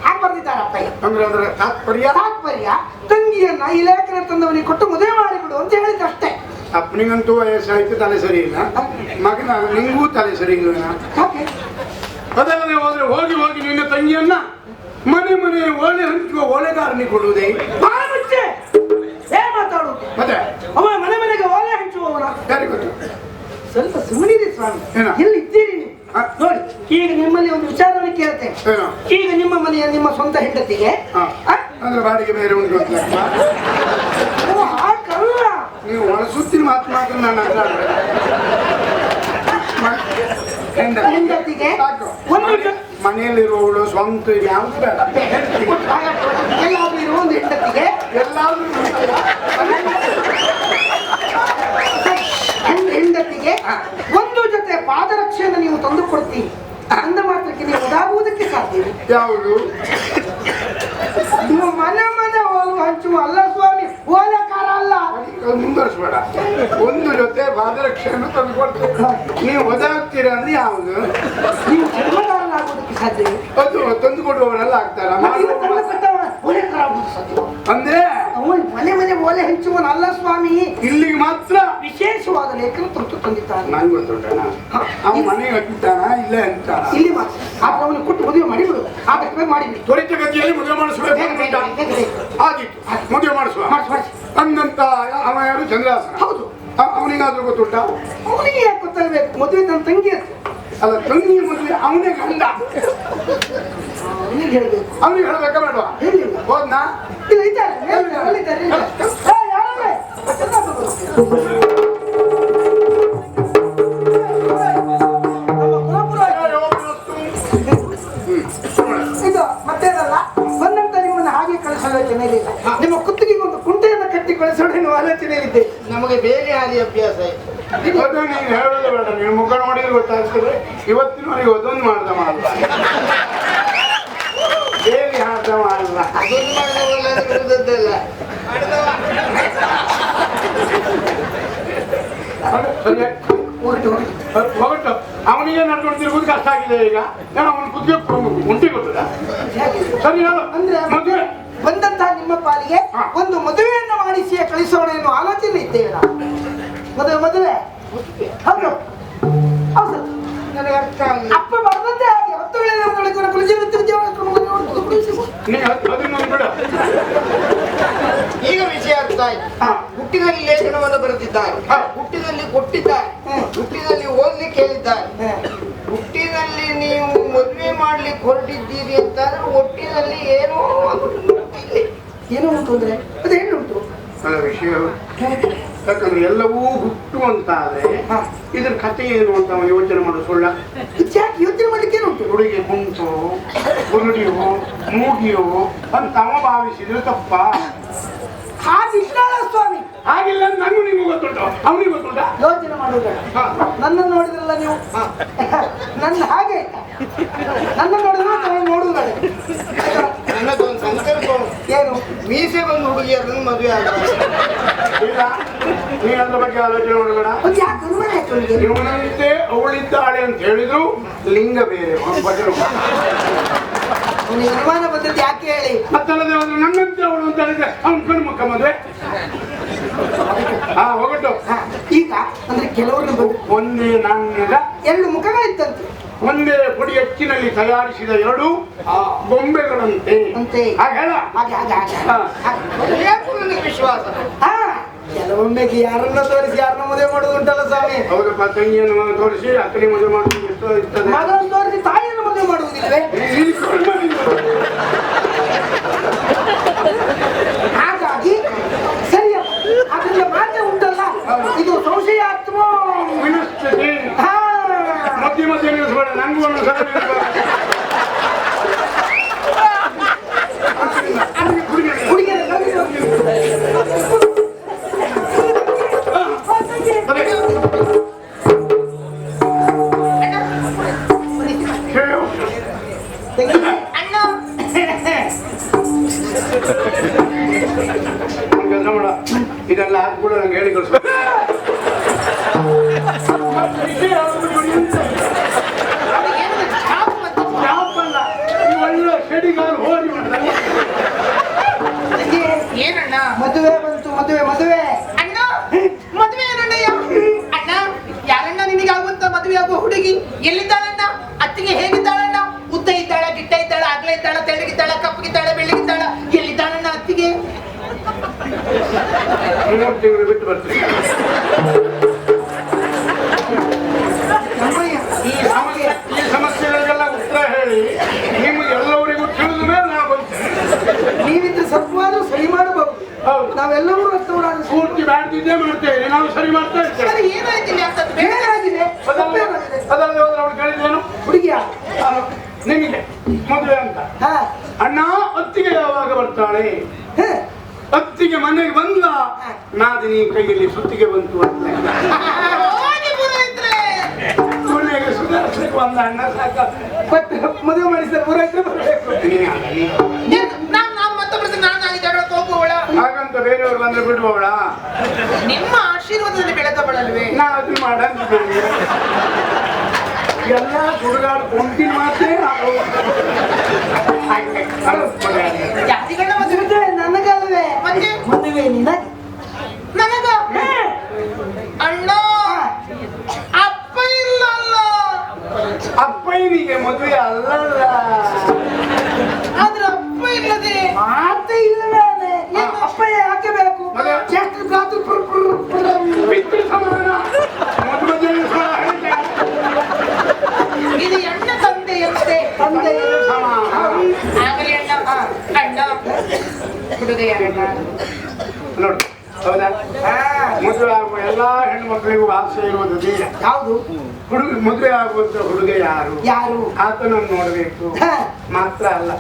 ಹಾಗೆ ಬರ್ದಿದ್ದಾರಪ್ಪ ಅಂದ್ರೆ ಅದರ ತಾತ್ಪರ್ಯ? ತಾತ್ಪರ್ಯ. ತಂಗಿಯನ್ನ ಈ ಲೇಖನ ತಂದವನಿಗೆ ಕೊಟ್ಟು ಮದುವೆ ಮಾಡಿಬಿಡು ಅಂತ ಹೇಳಿದ್ದಷ್ಟೇ ಅಪ್ಪನಿಗಂತೂ ವಯಸ್ಸಾಯ್ತು ತಲೆ ಸರಿ ಇಲ್ಲ ಮಗನ ನಿಂಗೂ ತಲೆ ಸರಿ ಇಲ್ಲ ಅದಲ್ಲದೆ ಹೋದ್ರೆ ಹೋಗಿ ಹೋಗಿ ನಿನ್ನ ತಂಗಿಯನ್ನ ಮನೆ ಮನೆ ಓಲೆ ಹಂಚುವ ಓಲೆಗಾರನಿಗೆ ಕೊಡುವುದೇ? ಅವ ಮನೆ ಮನೆಗೆ ಓಲೆ ಹಂಚುವವನ ಯಾರಿಗೆ ಗೊತ್ತು ಸ್ವಲ್ಪ ಸುಮ್ಮನಿರಿ ಸ್ವಾಮಿ ಏನ? ಎಲ್ಲಿ ಇದ್ದೀರಿ ನೀವು ಹ? ನೋಡಿ ಈಗ ನಿಮ್ಮಲ್ಲಿ ಒಂದು ವಿಚಾರವನ್ನು ಕೇಳ್ತೇನೆ ಏನು ಈಗ ನಿಮ್ಮ ಮನೆಯ ನಿಮ್ಮ ಸ್ವಂತ ಹೆಂಡತಿಗೆ ಹಾ. ಆ? ಅಂದ್ರೆ ಬಾಡಿಗೆ ಬೇರೆ ಒಂದು ಅಂತ ಓ, ಹಾಗಲ್ಲ ನೀವು ಒಳಸುತ್ತಿನ ಮಾತು ಮಾತ್ರ ನಾನು ಅರ್ಥ ಆಗ್ಬೇಕು. ಮ- ಹೆಂಡ- ಹೆಂಡತಿಗೆ ಸಾಕು. ಒಂದು ಮನೆ- ಮನೆಯಲ್ಲಿರುವವಳು ಸ್ವಂತ ಇದು ಯಾವ್ದು ಬೇಡ ಹೆಂಡ್ತಿ. ಒಂದು ಹೆಂಡತಿಗೆ ಎಲ್ಲಾದ್ರೂ ಹೆಂಡತಿಗೆ. ಒಂದು ಜೊತೆ ಪಾದರಕ್ಷೆಯನ್ನು ನೀವು ತಂದು ಕೊಡ್ತೀರಿ ಅಂದ ಮಾತ್ರಕ್ಕೆ ನೀವು ಉದಾಗುವುದಕ್ಕೆ ಸಾಧ್ಯ ಯಾವುದು? ನೀವು ಮನೆ ಮನೆ ಓಲು ಹಂಚುವ ಅಲ್ಲ ಸ್ವಾಮಿ ಓಲಕಾರ ಅಲ್ಲ. ಮುಂದುವರಿಸ್ಬೇಡ ಒಂದು ಜೊತೆ ಪಾದರಕ್ಷೆಯನ್ನು ತಂದು ಕೊಡ್ತೀವಿ ನೀವು ಒದಾಗ್ತೀರ ಅಂದ್ರೆ ಯಾವುದು? ನೀವು ಜನ್ಮದಾರನಾಗುವುದಕ್ಕೆ ಸಾಧ್ಯ ಅದು ತಂದು ಕೊಡುವವರೆಲ್ಲ ಆಗ್ತಾರ ಅಂದ್ರೆ? ಅವನು ಮನೆ ಮನೆ ಒಲೆ ಹಂಚುವನಲ್ಲ ಸ್ವಾಮಿ. ಇಲ್ಲಿಗೆ ಮಾತ್ರ? ವಿಶೇಷವಾದ ಲೇಖನ ತುರ್ತು ತಂದಿದ್ದಾನೆ. ನಾನು ಗೊತ್ತುಂಟಣ ಅವ್ನು ಮನೆಗೆ ಹತ್ತಿದ್ದಾನ ಇಲ್ಲ ಅಂತ ಇಲ್ಲಿ ಮಾತ್ರ. ಆದ್ರೆ ಅವನು ಕೊಟ್ಟು ಮದುವೆ ಮಾಡಿಬಿಡು. ಆದಕ್ಕೆ ಮಾಡಿಬಿಡು. ತ್ವರಿತಗತಿಯಲ್ಲಿ ಮದುವೆ ಮಾಡಿಸ್ಬೇಕು ಬೇಗ, ಬೇಗ, ಅಂತ. ಬೇಗ, ಬೇಗ. ಆಗಿತ್ತು. ಮದುವೆ ಮಾಡಿಸುವ. ಮಾಡಿಸಿ ಮಾಡಿಸಿ. ಅಂದಂತ ಅವ ಯಾರು? ಚಂದ್ರಾಸನ. ಹೌದು. ಅವನಿಗಾದ್ರೂ ಗೊತ್ತುಂಟ? ಅವನಿಗೆ ಯಾಕೆ ಗೊತ್ತಾಗಬೇಕು ಮದುವೆ ನನ್ನ ತಂಗಿ ಅಂತ ಅಲ್ಲ ತಂಗಿ ಮದುವೆ ಅವನೇ ಗಂಡ. ಅವನಿಗೆ ಹೇಳಬೇಕು. ಅವನಿಗೆ ಹೇಳ್ಬೇಕಾ ಬೇಡವಾ ಹೇಳಿಲ್ಲ ಹೋದ್ನಾ? ಇಲ್ಲ ಇದ್ದಾರೆ. ಇದು ಮತ್ತೇನಲ್ಲ? ಬಂದಂತ ನಿಮ್ಮನ್ನ ಹಾಗೆ ಕಳಿಸೋ ಆಲೋಚನೆಯಲ್ಲಿಲ್ಲ ನಿಮ್ಮ ಕುತ್ತಿಗೆ ಒಂದು ಕುಂಟೆಯನ್ನು ಕಟ್ಟಿ ಕಳಿಸೋಣ ಎನ್ನುವ ಆಲೋಚನೆಯಲ್ಲಿದ್ದೆ ನಮಗೆ ಬೇರೆ ಆಗಿ ಅಭ್ಯಾಸ ಇದೆ ಹೇಳೋದು ಬೇಡ ನೀವು ಮುಖ ನೋಡಿದ್ರೆ ಗೊತ್ತಾಗ್ತದೆ. ಇವತ್ತಿನವರೆಗೆ ಅದೊಂದು ಮಾಡ್ದ ಮಾಡಲ್ಲ ಬೇರೆ ಹಾಡ್ದ ಮಾಡಲ್ಲ. ಹೊರಟು ಅವನಿಗೆ ನಡ್ಕೊಂಡು ತಿರುಗುದು ಕಷ್ಟ ಆಗಿದೆ ಈಗ. ನಾನು ಅವನ ಕುತ್ತಿಗೆ ಉಂಟಿ ಗೊತ್ತದ ಸರಿ ಹೇಳು. ಅಂದ್ರೆ ಮದುವೆ. ಬಂದಂತಹ ನಿಮ್ಮ ಪಾಲಿಗೆ. ಒಂದು ಮದುವೆಯನ್ನು ಮಾಡಿಸಿ ಕಳಿಸೋಣ ಎನ್ನುವ ಆಲೋಚನೆ ಇದ್ದೇವೆ ನಾವು ಮದುವೆ. ಮದುವೆ. ಹೌದು. ಹೌದು. ನನಗೆ ಅರ್ಥ ಆಗಲಿಲ್ಲ. ಅಪ್ಪ ಹಾಗೆ. ಹತ್ತು ವೇಳೆ ಈಗ ವಿಷಯ ಅರ್ಥ ಆಯ್ತು. ಹಾ. ಹುಟ್ಟಿನಲ್ಲಿ ಲೇಖನವನ್ನು ಬರೆದಿದ್ದಾರೆ. ಹುಟ್ಟಿನಲ್ಲಿ ಕೊಟ್ಟಿದ್ದಾರೆ. ಹುಟ್ಟಿನಲ್ಲಿ ಓದ್ಲಿಕ್ಕೆ ಹೇಳಿದ್ದಾರೆ ಹುಟ್ಟಿನಲ್ಲಿ ನೀವು ಮದುವೆ ಮಾಡ್ಲಿಕ್ಕೆ ಹೊರಟಿದ್ದೀರಿ ಅಂತಂದ್ರೆ ಹುಟ್ಟಿನಲ್ಲಿ ಏನೋ ಏನು ಉಂಟು ಅಂದ್ರೆ? ಅದೇನು ಉಂಟು ವಿಷಯ. ಯಾಕಂದ್ರೆ ಎಲ್ಲವೂ ಹುಟ್ಟು ಅಂತ ಆದ್ರೆ. ಇದ್ರ ಕಥೆ ಏನು ಅಂತ ಅವನು ಯೋಚನೆ ಮಾಡು ಸುಳ್ಳ? ಯಾಕೆ ಯೋಚನೆ ಮಾಡ್ಲಿಕ್ಕೆ ಏನು ಉಂಟು? ಹುಡುಗಿ ಕುಂಟು ಗುರುಡಿಯೋ ಮೂಗಿಯೋ ಅಂತ ಅವ ಭಾವಿಸಿದ್ರೆ ತಪ್ಪ. ಹಾಗಿಲ್ಲ ಸ್ವಾಮಿ. ಹಾಗಿಲ್ಲ ನಾನು ನಿಮಗೆ ಗೊತ್ತುಂಟು. ಅವನಿಗೆ ಗೊತ್ತುಂಟ? ಯೋಚನೆ ಮಾಡುವುದ ನನ್ನನ್ನು ನೋಡಿದ್ರಲ್ಲ ನೀವು? ನನ್ನ ಹಾಗೆ? ನನ್ನ ನೋಡಿದ್ರೆ ನಾನು ನೋಡುವುದ ನನ್ನದೊಂದು ಸಂಕಲ್ಪ ಏನು? ಮೀಸೆ ಬಂದು ಹುಡುಗಿಯರನ್ನು ಮದುವೆ ಆಗಲ್ಲ ಇಲ್ಲ. ನೀನ್ ಅದ್ರ ಬಗ್ಗೆ ಆಲೋಚನೆ ಮಾಡಬೇಡ. ಇವನಂತೆ ಅವಳಿದ್ದಾಳೆ ಅಂತ ಹೇಳಿದ್ರು ಲಿಂಗ ಬೇರೆ. ಬಗ್ಗೆ ಅವನಿಗೆ ಯಾಕೆ ಹೇಳಿ? ಮತ್ತಲ್ಲದೆ ಅವನು ನನ್ನಂತೆ ಅವಳು ಅಂತ ಹೇಳಿದ್ರೆ ಅವ್ನ ಕಣ್ಣು ಮುಖ ಮದುವೆ. ಹಾ ಹೋಗಟ್ಟು ಈಗ ಅಂದ್ರೆ ಕೆಲವರು ಒಂದೇ ನಾಣ್ಯದ ಎರಡು ಮುಖಗಳಿತ್ತಂತೆ. ಒಂದೇ ಪುಡಿ ಹೆಚ್ಚಿನಲ್ಲಿ ತಯಾರಿಸಿದ ಎರಡು ಆ ಗೊಂಬೆಗಳಂತೆ. ಅಂತೆ. ಹಾಗೆ ಹೇಳ. ಹಾಗೆ ಹಾಗೆ ಹಾಗೆ ಹಾ. ಹಾಗೆ. ಯಾಕೂ ನನಗೆ ವಿಶ್ವಾಸ. ಹಾ. ಕೆಲವೊಮ್ಮೆ ಯಾರನ್ನ ತೋರಿಸಿ ಯಾರನ್ನ ಮದುವೆ ಮಾಡೋದು ಉಂಟಲ್ಲ ಸ್ವಾಮಿ? ಹೌದಪ್ಪ ತಂಗಿಯನ್ನು ತೋರಿಸಿ ಅಕ್ಕನಿ ಮದುವೆ ಮಾಡೋದು ಎಷ್ಟೋ ಇರ್ತದೆ. ತೋರಿಸಿ ತಾಯಿಯನ್ನು ಮದುವೆ ಮಾಡುವುದಿಲ್ಲವೇ. ಹಾಗಾಗಿ ಸರಿ ಅದರಿಂದ ಮಾತ್ರ ಉಂಟಲ್ಲ. ಇದು ಸಂಶಯಾತ್ಮ. ವಿನಸ್ತತೆ. ಹಾ. ಮಧ್ಯೆ ಮಧ್ಯೆ ನಿಲ್ಲಿಸ್ಬೇಡ ನಂಗೂ ನಾವೆಲ್ಲರೂ ರಕ್ತವರಾದ ಪೂರ್ತಿ ಬ್ಯಾಡ್ತಿದ್ದೇ ಮಾಡ್ತೇವೆ ನಾವು ಸರಿ ಮಾಡ್ತಾ ಬೇಡ ಬೇಡಾಗಿದೆ ಅದಲ್ಲದೆ ಹೋದ್ರೆ ಅವ್ರು ಕೇಳಿದ್ದೇನು ಹುಡುಗಿಯ? ನಿಮಗೆ ಮದುವೆ ಅಂತ. ಅಣ್ಣ ಅತ್ತಿಗೆ ಯಾವಾಗ ಬರ್ತಾಳೆ. ಅತ್ತಿಗೆ ಮನೆಗೆ ಬಂದ ನಾದಿನಿ ಕೈಯಲ್ಲಿ ಸುತ್ತಿಗೆ ಬಂತು ಅಂತ. ಕೊನೆಗೆ ಸುಧಾರಿಸಲಿಕ್ಕೆ ಬಂದ ಅಣ್ಣ ಸಾಕ. ಮದುವೆ ಮಾಡಿಸಿದ್ರೆ ಪೂರೈಸಲು ಬರಬೇಕು. ಹಾಗಂತ ಬೇರೆಯವ್ರು ಬಂದ್ರೆ ಬಿಡುವವಳ ನಿಮ್ಮ ಆಶೀರ್ವಾದದಲ್ಲಿ ಬೆಳೆದವಳಲ್ವೇ ನಾ ಅದನ್ನ ಮಾಡ ಎಲ್ಲ ಸುಡುಗಾಡು ಕೊಂತಿನ ಮಾತೇ ಅದು ಮದುವೆ ಆಗಿದೆ. ಮದುವೆ? ಮದುವೆ ನನಗಲ್ವೇ? ಮತ್ತೆ? ಮದುವೆ ನಿನಗೆ? ನನಗ? ಅಣ್ಣ ಅಪ್ಪ ಇಲ್ಲ ಅಲ್ಲ ಅಪ್ಪಯ್ಯನಿಗೆ ಮದುವೆ ಅಲ್ಲಲ್ಲ ಆದ್ರೆ ಅಪ್ಪ ಇಲ್ಲದೆ ಮಾತೇ ಇಲ್ಲವೇ ಅಲೆ. ಏನು ಅಪ್ಪ ಯಾಕೆ ಬೇಕು ಮದುವೆ? ಎಷ್ಟು ಗಾತ್ರ ಪುರ್ ಪುರ್ ಪುರ್ ಪಿತೃ ಸಮಾನ ಮದುವೆ ಜನಿಸುವ ಹೇಳಿದೆ. ಇದು ಅಣ್ಣ ತಂದೆಯಂತೆ ತಂದೆ ಸಮಾನ ಆಗಲಿ ಅಣ್ಣ ಅಣ್ಣ ಹುಡುಗ ಯಾರಣ್ಣ ನೋಡಿ ಹೌದಾ ಮದುವೆ ಆಗುವ ಎಲ್ಲಾ ಹೆಣ್ಣು ಮಕ್ಕಳಿಗೂ ಆಸೆ ಇರುವುದು ದೇಹ ಯಾವುದು ಹುಡುಗ ಮದುವೆ ಆಗುವಂತ ಹುಡುಗ ಯಾರು? ಯಾರು? ಆತನನ್ನು ನೋಡಬೇಕು. ಮಾತ್ರ ಅಲ್ಲ.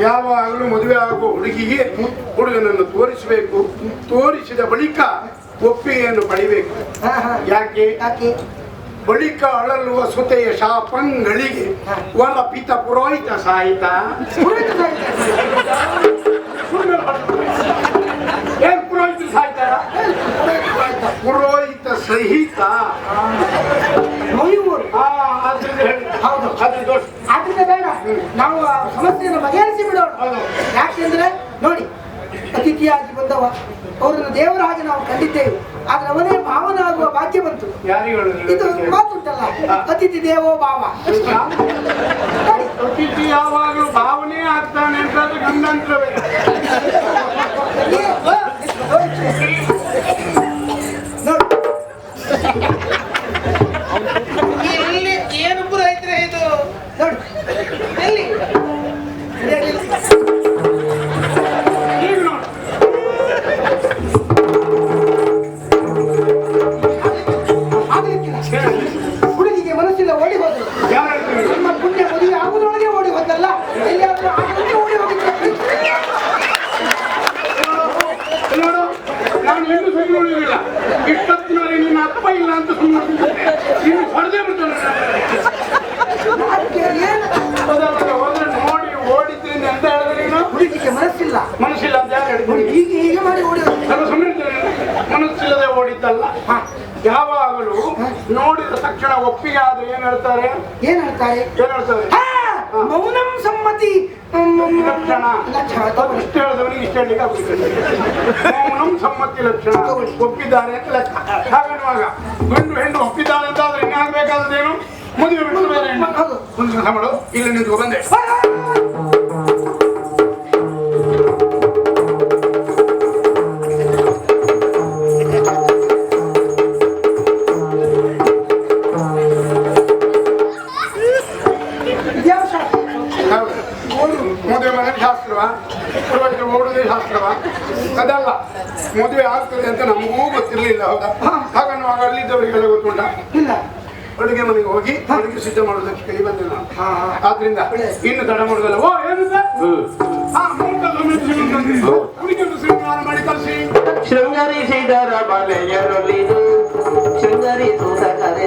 ಯಾವಾಗಲೂ ಮದುವೆ ಆಗುವ ಹುಡುಗಿಗೆ ಹುಡುಗನನ್ನು ತೋರಿಸಬೇಕು. ತೋರಿಸಿದ ಬಳಿಕ ಒಪ್ಪಿಗೆಯನ್ನು ಪಡಿಬೇಕು. ಯಾಕೆ? ಬಳಿಕ ಅಳಲುವ ಸುತೆಯ ಶಾಪಂಗಳಿಗೆ ವರ ಪಿತ ಪುರೋಹಿತ ಸಾಹಿತ. ಪುರೋಹಿತ ಸಾಹಿತ್ಯ. ಏನ್ ಪುರೋಹಿತ ಸಾಹಿತ್ಯ ಪುರೋಹಿತ. ಸಹಿತ. ಹೌದು. ಆದ್ರಿಂದ ಬೇಡ ನಾವು ಆ ಸಮಸ್ಯೆಯನ್ನು ಬಗೆಹರಿಸಿ ಬಿಡೋಣ ಯಾಕೆಂದ್ರೆ ನೋಡಿ ಅತಿಥಿಯಾಗಿ ಬಂದವ ಅವರನ್ನು ದೇವರ ಹಾಗೆ ನಾವು ಕಂಡಿದ್ದೇವೆ ಆದ್ರೆ ಅವನೇ ಭಾವನ ಆಗುವ ಭಾಗ್ಯ ಬಂತು ಇದು ಮಾತುಂಟಲ್ಲ ಅತಿಥಿ ದೇವೋ ಭಾವ ಅತಿಥಿ ಯಾವಾಗಲೂ ಭಾವನೆ ಆಗ್ತಾನೆ ಅಂತ ಗಂಡಂತ್ರವೇ ಒಪ್ಪಿಗೆ ಆದ್ರೆ ಏನ್ ಹೇಳ್ತಾರೆ? ಏನ್ ಹೇಳ್ತಾರೆ? ಏನ್ ಹೇಳ್ತಾರೆ? ಮೌನಂ ಸಮ್ಮತಿ. ಲಕ್ಷಣ. ಇಷ್ಟ ಹೇಳಿದವನಿಗೆ ಇಷ್ಟ ಹೇಳಲಿಕ್ಕೆ ಮೌನಂ ಸಮ್ಮತಿ ಲಕ್ಷಣ. ಒಪ್ಪಿದ್ದಾರೆ ಅಂತ ಲೆಕ್ಕ. ಹಾಗನ್ನುವಾಗ ಗಂಡು ಹೆಣ್ಣು ಒಪ್ಪಿದ್ದಾರೆ ಅಂತ ಆದ್ರೆ ಇನ್ನಾಗಬೇಕಾದ್ರೇನು ಮದುವೆ ಬಿಟ್ಟು ಬೇರೆ ಹೆಣ್ಣು. ಮಾಡು ಇಲ್ಲಿ ನಿಂತ್ಕೊ ಬಂದೆ. ನೋಡೋದೇ ಶಾಸ್ತ್ರವ? ಅದಲ್ಲ ಮದುವೆ ಆಗ್ತದೆ ಅಂತ ನಮಗೂ ಗೊತ್ತಿರಲಿಲ್ಲ ಹಾಗನ್ನು ಹಾಗೆ ನಾವು ಅಲ್ಲಿದ್ದವರಿಗೆಲ್ಲ ಗೊತ್ತುಂಟ? ಅಡುಗೆ ಮನೆಗೆ ಹೋಗಿ ಅಡುಗೆ ಸಿದ್ಧ ಮಾಡೋದಕ್ಕೆ ಕೈ ಬಂದೆ ನಾನು. ಆದ್ರಿಂದ ಇನ್ನು ತಡ ಮಾಡುದಲ್ಲ. ಓ ಏನು ಶೃಂಗಾರ ಕಲಿಸಿ ಶೃಂಗರಿಸಿದರ ಬಲೆಯರೊಲಿದು ಶೃಂಗರಿಸು ಸಕರೆ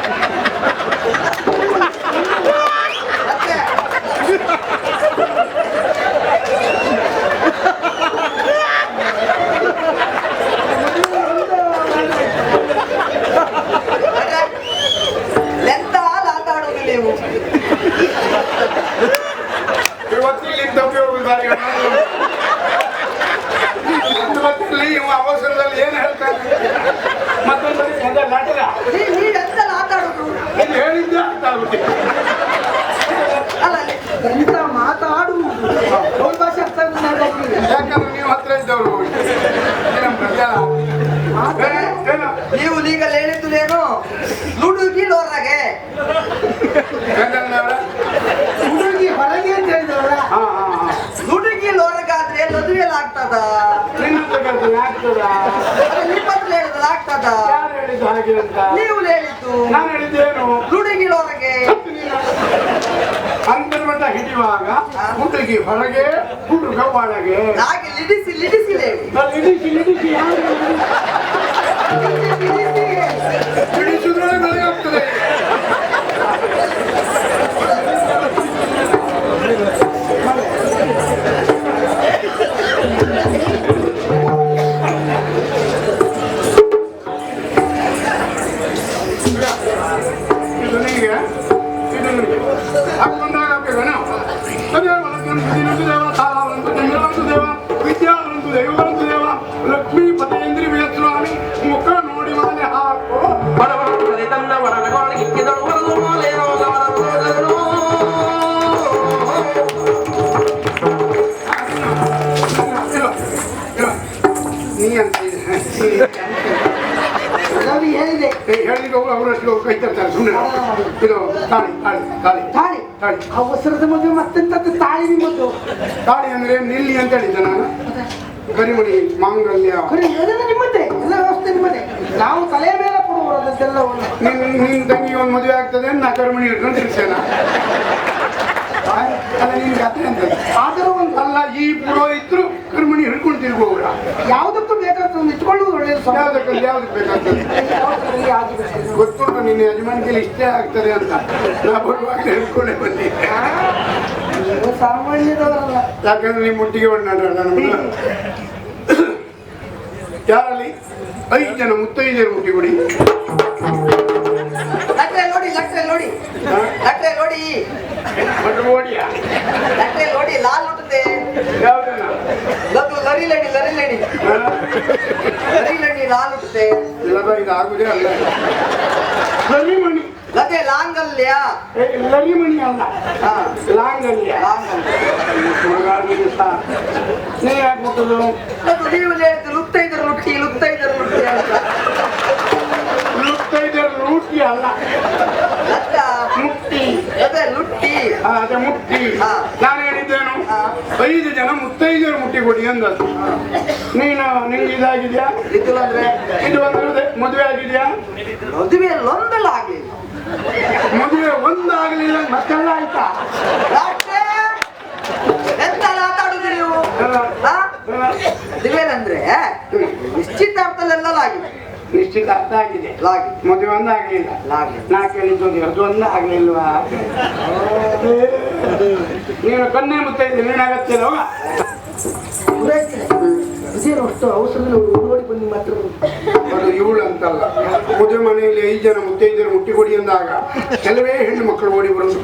ಹುಡುಗಿ ಹೊರಗೆ ಹುಡುಗ ಒಳಗೆ ಹಾಗೆ ಲಿಡಿಸಿ ಲಿಡಿಸಿ ಹೇಳಿ ಹೇಳಿದ್ದೆ ನಾನು. ಗರಿಮಣಿ ಮಾಂಗಲ್ಯ. ನಿಮ್ಮದೇ ಎಲ್ಲ ವ್ಯವಸ್ಥೆ ನಿಮ್ಮದೇ. ನಾವು ತಲೆ ಮೇಲೆ ಕೊಡುವ ನಿನ್ ನಿಮ್ಮ ತಂಗಿ ಒಂದು ಮದುವೆ ಆಗ್ತದೆ ನಾ ಕರಿಮಣಿ ಹಿಡ್ಕೊಂಡು ತಿರ್ಸೇನ ಅಲ್ಲ ನಿನ್ ಜಾತ್ರೆ ಅಂತ ಆದರೂ ಒಂದು ಅಲ್ಲ ಈ ಪುರೋಹಿತರು ಕರಿಮಣಿ ಹಿಡ್ಕೊಂಡು ತಿರುಗುವವರ. ಯಾವುದಕ್ಕೂ ಬೇಕಾದ ಒಂದು ಇಟ್ಕೊಳ್ಳುವುದು ಒಳ್ಳೆಯದು ಯಾವುದಕ್ಕೆ ಯಾವ್ದಕ್ಕೆ ಬೇಕಾಗ್ತದೆ. ಗೊತ್ತುಂಟು ನಿನ್ನ ಯಜಮಾನಿಗೆ ಇಷ್ಟೇ ಆಗ್ತದೆ ಅಂತ. ನಾ ಬರುವಾಗ ಹಿಡ್ಕೊಂಡೇ ಬಂದಿದ್ದೆ. ಸಾಮಾನ್ಯದವರಲ್ಲ. ಯಾಕಂದ್ರೆ ನಿಮ್ಮ ಮುಟ್ಟಿಗೆ ಒಡನಾಡ ನಮ್ಗೆ ಯಾರಲ್ಲಿ? ಐದು ಜನ ಮುತ್ತೈದೆಯರು ಮುಟ್ಟಿ ಕೊಡಿ ಲಟ್ರೆ ನೋಡಿ ಲಟ್ರೆ ನೋಡಿ. ಲಟ್ರೆ ನೋಡಿ. ಮತ್ತು ಓಡಿಯ? ಲಟ್ರೆ ನೋಡಿ ಲಾಲ್ ಉಟ್ಟೆ ಲರಿ ಲಡಿ ಲರಿ ಲಡಿ. ಲರಿ ಲಡಿ ಲಾಲ್ ಉಟ್ಟೆ ಇಲ್ಲ ಇದು ಆಗುದೇ ಅಲ್ಲ. ಲರಿಮಣಿ ಲತೆ ಲಾಂಗಲ್ಯ. ಲರಿಮಣಿ ಅಲ್ಲ. ಹಾ. ಲಾಂಗಲ್ಯ. ಲಾಂಗಲ್ಯ. ನೀ ಯಾಕೆ ಮುಟ್ಟದು ಅದು ನೀವು ಹೇಳಿದ್ದು ಲುತ್ತೈದರು ಲುಟ್ಟಿ ಲುತ್ತೈದರು ಲುಟ್ಟಿ ಅಂತ. ಮುತ್ತೈದರ ಲೂಟಿ ಅಲ್ಲ. ಲತ್ತ ಮುಟ್ಟಿ. ಅದೇ ಲುಟ್ಟಿ ಆ, ಅದೇ ಮುಟ್ಟಿ. ನಾನು ಹೇಳಿದ್ದೇನು. ಐದು ಜನ ಮುತ್ತೈದರು ಮುಟ್ಟಿ ಕೊಡಿ ಅಂದದ್ದು. ನೀನು ನಿಂಗೆ ಇದಾಗಿದ್ಯಾ? ಇದು ಅಂದ್ರೆ? ಇದು ಒಂದು ಮದುವೆ ಆಗಿದ್ಯಾ? ಮದುವೆ ಲೊಂದಲಾಗಿದೆ ಮದುವೆ ಒಂದಾಗಲಿಲ್ಲ ಮತ್ತೆಲ್ಲ ಆಯ್ತಾ? ಡಾಕ್ಟ್ರೇ, ಎಂತ ಮಾತಾಡುದು ನೀವು? ಮದುವೆನಂದ್ರೆ ನಿಶ್ಚಿತಾರ್ಥದಲ್ಲೆಲ್ಲ ಆಗಿದೆ ನಿಶ್ಚಿತಾರ್ಥ ಆಗಿದೆ. ಲಾಗಿ ಮದುವೆ ಒಂದು ಆಗ್ಲಿಲ್ಲ ಲಾಗಿ ನಾ ಕೇಳಿದ್ದು ಅದು ಒಂದು ಆಗ್ಲಿಲ್ವಾ ನೀನು ಕನ್ನೆ ಮುತ್ತೈದೆ ನೀನಾಗತ್ತಿಲ್ಲ ಅಷ್ಟು ಅವಸರದಲ್ಲಿ ಅವ್ರು ಓಡಿ ಬಂದು ಮಾತ್ರ. ಅದು ಇವಳು ಅಂತಲ್ಲ ಮದುವೆ ಮನೆಯಲ್ಲಿ ಐದು ಜನ ಮುತ್ತೈದರು ಮುಟ್ಟಿ ಕೊಡಿ ಅಂದಾಗ ಕೆಲವೇ ಹೆಣ್ಣು ಮಕ್ಕಳು ಓಡಿ ಬರೋದು